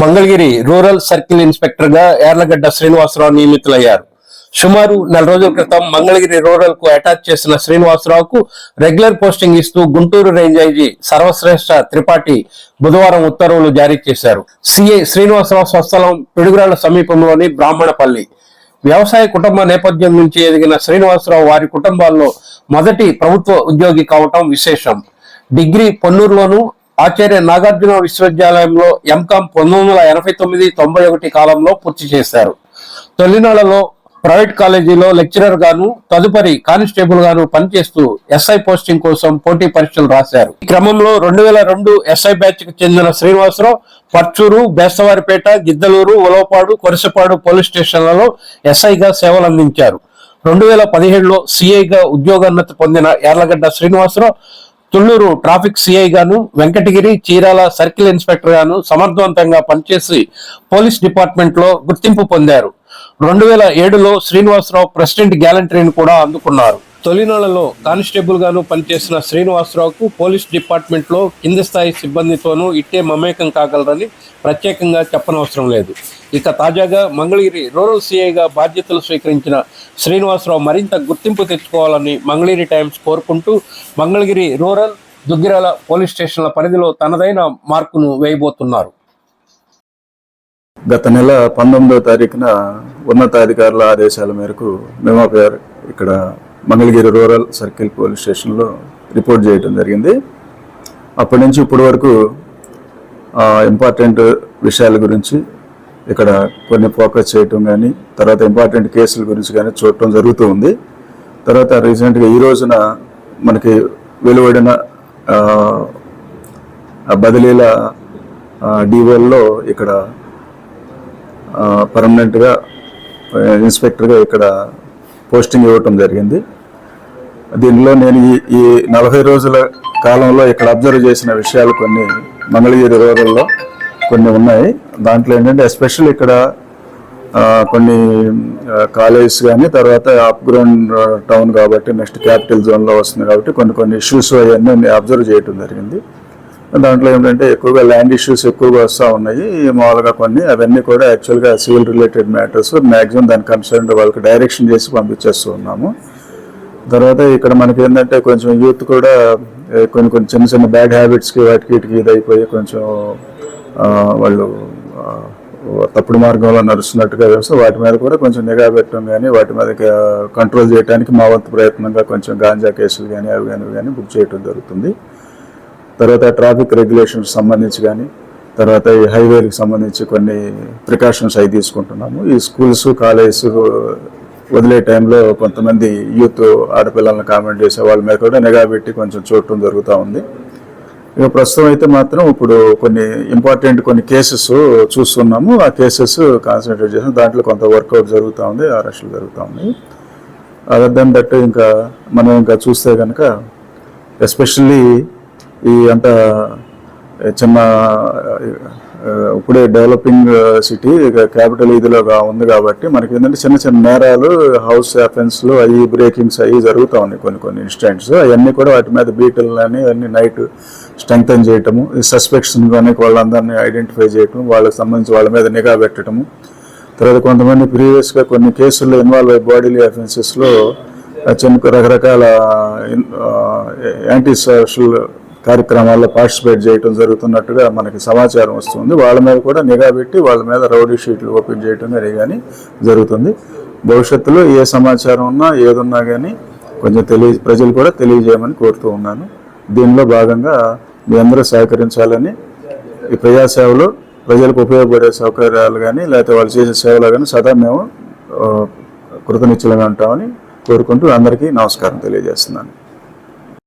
Mangalagiri rural circle ఇన్స్పెక్టర్గా యార్లగడ్డ శ్రీనివాసరావు నియమితులయ్యారు. సుమారు నెల రోజుల క్రితం మంగళగిరి రూరల్కు అటాచ్ చేసిన శ్రీనివాసరావుకు రెగ్యులర్ పోస్టింగ్ ఇస్తూ గుంటూరు రేంజ్ ఐజీ సర్వశ్రేష్ఠ త్రిపాఠి బుధవారం ఉత్తర్వులు జారీ చేశారు. సిఐ శ్రీనివాసరావు స్వస్థలం పిడుగురాళ్ళ సమీపంలోని బ్రాహ్మణపల్లి. వ్యవసాయ కుటుంబ నేపథ్యం నుంచి ఎదిగిన శ్రీనివాసరావు వారి కుటుంబాల్లో మొదటి ప్రభుత్వ ఉద్యోగి కావటం విశేషం. డిగ్రీ పొన్నూరులోను ఆచార్య నాగార్జున విశ్వవిద్యాలయంలో ఎంకామ్ పంతొమ్మిది వందల ఎనభై తొమ్మిది తొంభై ఒకటి కాలంలో పూర్తి చేశారు. తొలినాళ్ళలో ప్రైవేట్ కాలేజీలో లెక్చరర్ గాను తదుపరి కానిస్టేబుల్ గాను పనిచేస్తూ ఎస్ఐ పోస్టింగ్ కోసం పోటీ పరీక్షలు రాశారు. ఈ క్రమంలో రెండు వేల రెండు ఎస్ఐ బ్యాచ్కు చెందిన శ్రీనివాసరావు పర్చూరు బేస్తవారిపేట గిద్దలూరు ఉలవపాడు కొరసపాడు పోలీస్ స్టేషన్లలో ఎస్ఐగా సేవలు అందించారు రెండు వేల పదిహేడులో సిఐగా ఉద్యోగోన్నతి పొందిన యార్లగడ్డ శ్రీనివాసరావు తుళ్ళూరు ట్రాఫిక్ సిఐ గాను వెంకటగిరి చీరాల సర్కిల్ ఇన్స్పెక్టర్ గాను సమర్థవంతంగా పనిచేసి పోలీస్ డిపార్ట్మెంట్లో గుర్తింపు పొందారు. రెండు వేల ఏడులో శ్రీనివాసరావు ప్రెసిడెంట్ గ్యాలంటరీని కూడా అందుకున్నారు. తొలినాళ్ళలో కానిస్టేబుల్గాను పనిచేసిన శ్రీనివాసరావుకు పోలీస్ డిపార్ట్మెంట్లో కింది స్థాయి సిబ్బందితోనూ ఇట్టే మమేకం కాగలరని ప్రత్యేకంగా చెప్పనవసరం లేదు. ఇక తాజాగా మంగళగిరి రూరల్ సిఐగా బాధ్యతలు స్వీకరించిన శ్రీనివాసరావు మరింత గుర్తింపు తెచ్చుకోవాలని మంగళగిరి టైమ్స్ కోరుకుంటూ మంగళగిరి రూరల్ దుగ్గిరాల పోలీస్ స్టేషన్ల పరిధిలో తనదైన మార్కును వేయబోతున్నారు. గత నెల పంతొమ్మిదో తారీఖున ఉన్నతాధికారుల ఆదేశాల మేరకు మేము ఇక్కడ మంగళగిరి రూరల్ సర్కిల్ పోలీస్ స్టేషన్లో రిపోర్ట్ చేయడం జరిగింది. అప్పటి నుంచి ఇప్పటి వరకు ఇంపార్టెంట్ విషయాల గురించి ఇక్కడ కొన్ని ఫోకస్ చేయటం కానీ తర్వాత ఇంపార్టెంట్ కేసుల గురించి కానీ చూడటం జరుగుతూ ఉంది. తర్వాత రీసెంట్గా ఈ రోజున మనకి వెలువడిన బదిలీల డివోల్లో ఇక్కడ పర్మనెంట్గా ఇన్స్పెక్టర్గా ఇక్కడ పోస్టింగ్ ఇవ్వటం జరిగింది. దీనిలో నేను ఈ ఈ నలభై రోజుల కాలంలో ఇక్కడ అబ్జర్వ్ చేసిన విషయాలు కొన్ని మంగళగిరి రూరల్లో కొన్ని ఉన్నాయి. దాంట్లో ఏంటంటే ఎస్పెషల్ ఇక్కడ కొన్ని కాలేజెస్ కానీ తర్వాత అప్ గ్రౌండ్ టౌన్ కాబట్టి నెక్స్ట్ క్యాపిటల్ జోన్లో వస్తుంది కాబట్టి కొన్ని కొన్ని ఇష్యూస్ అవన్నీ అబ్జర్వ్ చేయటం జరిగింది. దాంట్లో ఏంటంటే ఎక్కువగా ల్యాండ్ ఇష్యూస్ ఎక్కువగా వస్తూ ఉన్నాయి. మామూలుగా కొన్ని అవన్నీ కూడా యాక్చువల్గా సివిల్ రిలేటెడ్ మ్యాటర్స్ మ్యాక్సిమం దాని కన్సర్న్ వాళ్ళకి డైరెక్షన్ చేసి పంపించేస్తూ ఉన్నాము. తర్వాత ఇక్కడ మనకి ఏంటంటే కొంచెం యూత్ కూడా కొన్ని కొన్ని చిన్న చిన్న బ్యాడ్ హ్యాబిట్స్కి వాటికి వీటికి ఇదైపోయి కొంచెం వాళ్ళు తప్పుడు మార్గంలో నడుస్తున్నట్టుగా వ్యవస్థ వాటి మీద కూడా కొంచెం నిఘా పెట్టడం కానీ వాటి మీద కంట్రోల్ చేయడానికి మా వంతు ప్రయత్నంగా కొంచెం గాంజా కేసులు కానీ అవి కానీ కానీ బుక్ చేయడం జరుగుతుంది. తర్వాత ట్రాఫిక్ రెగ్యులేషన్స్ సంబంధించి కానీ తర్వాత ఈ హైవేలకు సంబంధించి కొన్ని ప్రికాషన్స్ అవి తీసుకుంటున్నాము. ఈ స్కూల్స్ కాలేజెస్ వదిలే టైంలో కొంతమంది యూత్ ఆడపిల్లలను కామెంట్ చేసే వాళ్ళ మీద కూడా నిఘా పెట్టి కొంచెం చూడటం జరుగుతూ ఉంది. ఇక ప్రస్తుతం అయితే మాత్రం ఇప్పుడు కొన్ని ఇంపార్టెంట్ కొన్ని కేసెస్ చూస్తున్నాము. ఆ కేసెస్ కాన్సన్ట్రేట్ చేసాం దాంట్లో కొంత వర్కౌట్ జరుగుతూ ఉంది అరెస్టులు జరుగుతూ ఉన్నాయి. అదర్ దెన్ దట్ ఇంకా మనం ఇంకా చూస్తే కనుక ఎస్పెషల్లీ ఈ అంత చిన్న ఇప్పుడే డెవలపింగ్ సిటీ క్యాపిటల్ ఇదిలోగా ఉంది కాబట్టి మనకి ఏంటంటే చిన్న చిన్న నేరాలు హౌస్ అఫెన్స్లు అవి బ్రేకింగ్స్ అవి జరుగుతూ ఉన్నాయి కొన్ని కొన్ని ఇన్స్టెంట్స్ అవన్నీ కూడా వాటి మీద బీటలు అని అన్ని నైట్ స్ట్రెంగ్తన్ చేయటము సస్పెక్షన్ కానీ వాళ్ళందరినీ ఐడెంటిఫై చేయటం వాళ్ళకి సంబంధించి వాళ్ళ మీద నిఘా పెట్టడము తర్వాత కొంతమంది ప్రీవియస్గా కొన్ని కేసుల్లో ఇన్వాల్వ్ అయ్యే బాడీలీ అఫెన్సెస్లో చిన్న రకరకాల యాంటీ సోషల్ కార్యక్రమాల్లో పార్టిసిపేట్ చేయడం జరుగుతున్నట్టుగా మనకి సమాచారం వస్తుంది. వాళ్ళ మీద కూడా నిఘా పెట్టి వాళ్ళ మీద రౌడీ షీట్లు ఓపెన్ చేయడం అనేది కానీ జరుగుతుంది. భవిష్యత్తులో ఏ సమాచారం ఉన్నా ఏదున్నా కానీ కొంచెం తెలియ ప్రజలు కూడా తెలియజేయమని కోరుతూ ఉన్నాను. దీనిలో భాగంగా మీ అందరూ సహకరించాలని ఈ ప్రజాసేవలో ప్రజలకు ఉపయోగపడే సౌకర్యాలు కానీ లేకపోతే వాళ్ళు చేసే సేవలు కానీ సదా మేము ఆ, కృతనిశ్చలంగా ఉంటామని కోరుకుంటూ అందరికీ నమస్కారం తెలియజేస్తున్నాను.